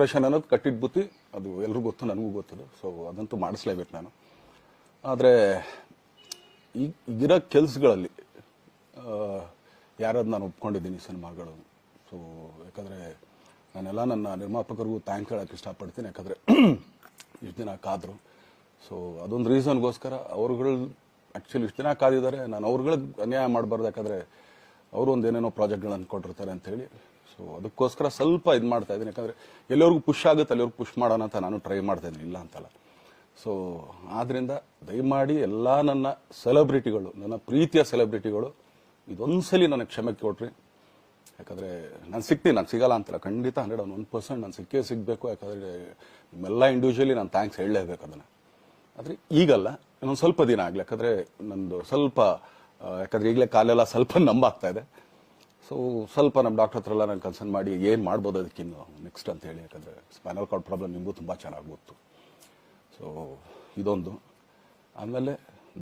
Operation ಅನ್ನೋದು ಕಟ್ಟಿದ ಬುತ್ತಿ, ಅದು ಎಲ್ರಿಗೂ ಗೊತ್ತು, ನನಗೂ ಗೊತ್ತದು. ಸೊ ಅದಂತೂ ಮಾಡಿಸ್ಲೇಬೇಕು ನಾನು. ಆದರೆ ಈಗ ಈಗಿರೋ ಕೆಲಸಗಳಲ್ಲಿ ಯಾರದು ನಾನು ಒಪ್ಕೊಂಡಿದ್ದೀನಿ ಸಿನಿಮಾಗಳು. ಸೊ ಯಾಕಂದರೆ, ನಾನೆಲ್ಲ ನನ್ನ ನಿರ್ಮಾಪಕರಿಗೂ ಥ್ಯಾಂಕ್ ಹೇಳೋಕ್ಕೆ ಇಷ್ಟಪಡ್ತೀನಿ. ಯಾಕಂದರೆ, ಇಷ್ಟು ದಿನ ಕಾದರು. ಸೊ ಅದೊಂದು ರೀಸನ್ಗೋಸ್ಕರ ಅವ್ರುಗಳು ಆ್ಯಕ್ಚುಲಿ ಇಷ್ಟು ದಿನ ಕಾದಿದ್ದಾರೆ. ನಾನು ಅವ್ರುಗಳಿಗೆ ಅನ್ಯಾಯ ಮಾಡಬಾರ್ದು. ಯಾಕಂದರೆ ಅವರು ಒಂದು ಏನೇನೋ ಪ್ರಾಜೆಕ್ಟ್ಗಳನ್ನು ಕೊಟ್ಟಿರ್ತಾರೆ ಅಂತೇಳಿ ಸೊ ಅದಕ್ಕೋಸ್ಕರ ಸ್ವಲ್ಪ ಇದು ಮಾಡ್ತಾ ಇದ್ದೀನಿ. ಯಾಕಂದರೆ ಎಲ್ಲರಿಗೂ ಪುಷ್ ಆಗುತ್ತೆ, ಎಲ್ಲರಿಗೂ ಪುಷ್ ಮಾಡೋಣ ಅಂತ ನಾನು ಟ್ರೈ ಮಾಡ್ತಾ ಇದ್ದೀನಿ. ಇಲ್ಲ ಅಂತಲ್ಲ. ಸೊ ಆದ್ರಿಂದ ದಯಮಾಡಿ ಎಲ್ಲ ನನ್ನ ಸೆಲೆಬ್ರಿಟಿಗಳು ನನ್ನ ಪ್ರೀತಿಯ ಸೆಲೆಬ್ರಿಟಿಗಳು ಇದೊಂದ್ಸಲಿ ನನಗೆ ಕ್ಷಮೆ ಕೊಟ್ರಿ. ಯಾಕಂದ್ರೆ ನಾನು ಸಿಗ್ತೀನಿ, ನಾನು ಸಿಗಲ್ಲ ಅಂತಲ್ಲ. ಖಂಡಿತ ಹಂಡ್ರೆಡ್ ಒನ್ ಪರ್ಸೆಂಟ್ ನಾನು ಸಿಕ್ಕೇ ಸಿಗಬೇಕು. ಯಾಕಂದ್ರೆ ನಿಮ್ಮೆಲ್ಲ ಇಂಡಿವಿಜುವಲಿ ನಾನು ಥ್ಯಾಂಕ್ಸ್ ಹೇಳಲೇಬೇಕು ಅದನ್ನು. ಆದರೆ ಈಗಲ್ಲ, ಇನ್ನೊಂದು ಸ್ವಲ್ಪ ದಿನ ಆಗಲಿ. ಯಾಕಂದ್ರೆ ನಂದು ಸ್ವಲ್ಪ ಯಾಕಂದ್ರೆ ಈಗಲೇ ಕಾಲೆಲ್ಲ ಸ್ವಲ್ಪ ನಂಬಾಗ್ತಾ ಇದೆ. ಸೊ ಸ್ವಲ್ಪ ನಮ್ಮ ಡಾಕ್ಟರ್ ಹತ್ರ ಎಲ್ಲ ನಾನು ಕನ್ಸರ್ನ್ ಮಾಡಿ ಏನು ಮಾಡ್ಬೋದು ಅದಕ್ಕಿನ್ನು ನೆಕ್ಸ್ಟ್ ಅಂತ ಹೇಳಿ, ಯಾಕಂದರೆ ಸ್ಪೈನಲ್ ಕಾರ್ಡ್ ಪ್ರಾಬ್ಲಮ್ ನಿಮಗೂ ತುಂಬ ಚೆನ್ನಾಗಿ ಗೊತ್ತು. ಸೊ ಇದೊಂದು. ಆಮೇಲೆ